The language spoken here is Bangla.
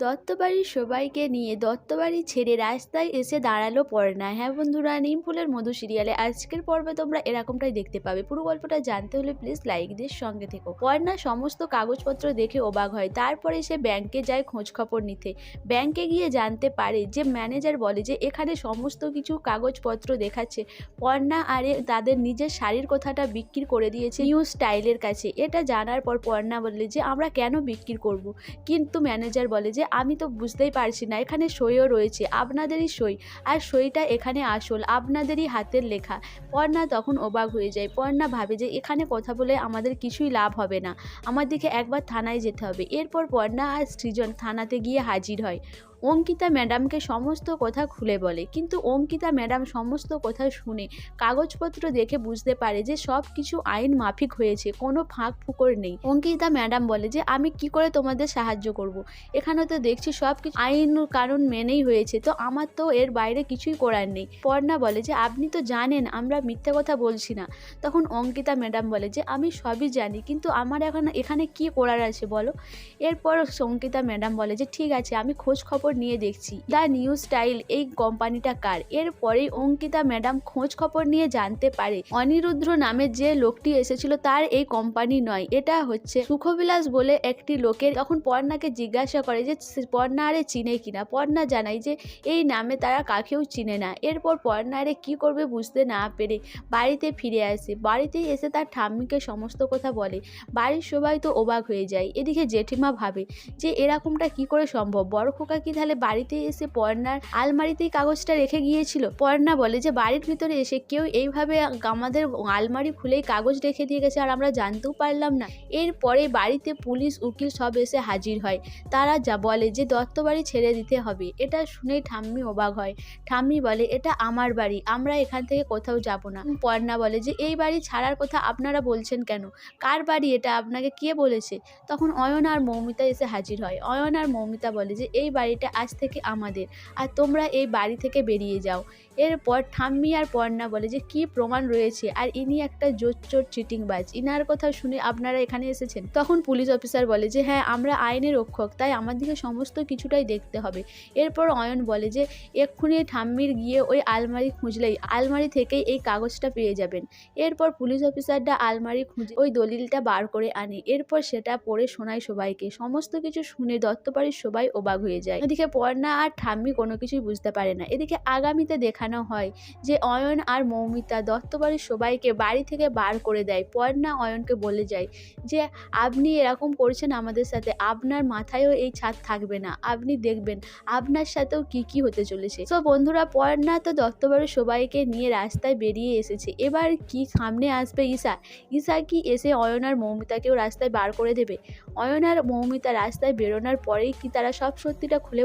দত্তবাড়ির সবাইকে নিয়ে দত্তবাড়ি ছেড়ে রাস্তায় এসে দাঁড়াল পর্ণা। হ্যাঁ বন্ধুরা নিম ফুলের মধু সিরিয়ালে আজকের পর্বে তোমরা এরকমটাই দেখতে পাবে। পুরো গল্পটা জানতে হলে প্লিজ লাইক দিয়ে সঙ্গে থেকো। পর্ণা সমস্ত কাগজপত্র দেখে অবাক হয়। তারপরে সে ব্যাংকে যায় খোঁজ খবর নিতে। ব্যাংকে গিয়ে জানতে পারে যে ম্যানেজার বলে যে এখানে সমস্ত কিছু কাগজপত্র দেখাচ্ছে। পর্ণা আরে তাদের নিজের শাড়ির কথাটা বিক্রি করে দিয়েছে নিউ স্টাইলের কাছে। এটা জানার পর পর্ণা বললে যে আমরা কেন বিক্রি করব? কিন্তু ম্যানেজার বলে যে আমি তো বুঝতেই পারছি না, এখানে সইও রয়েছে, আপনাদেরই সই। আর সইটা এখানে আসল, আপনাদেরই হাতের লেখা। পর্ণা তখন অবাক হয়ে যায়। পর্ণা ভাবে যে এখানে কথা বলে আমাদের কিছুই লাভ হবে না। আমাদেরকে একবার থানায় যেতে হবে। এরপর পর্ণা আর সৃজন থানাতে গিয়ে হাজির হয়। অঙ্কিতা ম্যাডামকে সমস্ত কথা খুলে বলে। কিন্তু অঙ্কিতা ম্যাডাম সমস্ত কথা শুনে কাগজপত্র দেখে বুঝতে পারে যে সব কিছু আইন মাফিক হয়েছে, কোনো ফাঁক ফুকর নেই। অঙ্কিতা ম্যাডাম বলে যে, আমি কি করে তোমাদের সাহায্য করব। এখানে তো দেখছি সব কিছু আইন কারণ মেনেই হয়েছে, তো আমার তো এর বাইরে কিছুই করার নেই। পর্ণা বলে যে, আপনি তো জানেন, আমরা মিথ্যা কথা বলছি না। তখন অঙ্কিতা ম্যাডাম বলে যে, আমি সবই জানি, কিন্তু আমার এখন এখানে কি করার আছে বলো? এরপর অঙ্কিতা ম্যাডাম বলে যে, ঠিক আছে, আমি খোঁজ খবর নিয়ে দেখছি। দ্য নিউ স্টাইল, এই কোম্পানিটা কার? এরপরেই অঙ্কিতা ম্যাডাম খোঁজ খবর নিয়ে জানতে পারে। অনিরুদ্র নামের যে লোকটি এসেছিল তার এই কোম্পানি নয়। এটা হচ্ছে সুখবিলাস বলে একটি লোকের। তখন পর্ণাকে জিজ্ঞাসা করে যে পর্ণা আরে চিনে কিনা পর্ণা জানাই যে, এই নামে তারা কাকেও চিনে না। এরপর পর্ণা আরে কী করবে বুঝতে না পেরে বাড়িতে ফিরে আসে। বাড়িতে এসে তার ঠাম্মিকে সমস্ত কথা বলে। বাড়ির সবাই তো অবাক হয়ে যায়। এদিকে জেঠিমা ভাবে যে, এরকমটা কি করে সম্ভব? বড় খোকা কি তাহলে বাড়িতে এসে পর্ণার আলমারিতেই কাগজটা রেখে গিয়েছিল। পর্ণা বলে যে, বাড়ির ভিতরে এসে কেউ এইভাবে আমাদের আলমারি খুলেই কাগজ রেখে দিয়ে গেছে আর আমরা জানতেও পারলাম না। এরপরে বাড়িতে পুলিশ, উকিল সব এসে হাজির হয়। তারা যা বলে যে দত্ত বাড়ি ছেড়ে দিতে হবে। এটা শুনে ঠাম্মি অবাক হয়। ঠাম্মি বলে, এটা আমার বাড়ি, আমরা এখান থেকে কোথাও যাব না। পর্ণা বলে যে, এই বাড়ি ছাড়ার কথা আপনারা বলছেন কেন? কার বাড়ি এটা? আপনাকে কে বলেছে? তখন অয়ন আর মৌমিতা এসে হাজির হয়। অয়ন আর মৌমিতা বলে যে, এই বাড়িটা আজ থেকে আমাদের। আর তোমরা এই বাড়ি থেকে বেরিয়ে যাও। এরপর ঠাম্মি আর পর্ণা বলে যে, কি প্রমাণ রয়েছে? আর ইনি একটা জোচ্চোর চিটিংবাজ। ইনার কথা শুনে আপনারা এখানে এসেছেন। তখন পুলিশ অফিসার বলে যে হ্যাঁ আমরা আইনের রক্ষক, তাই আমাদেরকে সমস্ত কিছুটাই দেখতে হবে। এরপর অয়ন বলে যে, এক্ষুনি ঠাম্মির গিয়ে ওই আলমারি খুঁজলেই, আলমারি থেকেই এই কাগজটা পেয়ে যাবেন। এরপর পুলিশ অফিসারটা আলমারি খুঁজে ওই দলিলটা বার করে আনে। এরপর সেটা পড়ে শোনায় সবাইকে। সমস্ত কিছু শুনে দত্তবাড়ির সবাই অবাক হয়ে যায়। এদিকে পর্ণা আর ঠাম্মি কোনো কিছুই বুঝতে পারে না। এদিকে আগামীতে দেখানো হয় যে অয়ন আর মৌমিতা দত্তবাড়ির সবাইকে বাড়ি থেকে বার করে দেয়। পর্ণা অয়নকে বলে যায় যে, আপনি এরকম করছেন আমাদের সাথে। আপনার মাথায়ও এই ছাদ থাকবে না। আপনি দেখবেন আপনার সাথেও কি কি হতে চলেছে। তো বন্ধুরা, পর্ণা তো দত্তবাড়ির সবাইকে নিয়ে রাস্তায় বেরিয়ে এসেছে। এবার কি সামনে আসবে ঈশা? ঈশা কি এসে অয়ন আর মৌমিতাকেও রাস্তায় বার করে দেবে? অয়ন আর মৌমিতা রাস্তায় বেরোনোর পরেই কি তারা সব সত্যিটা খুলে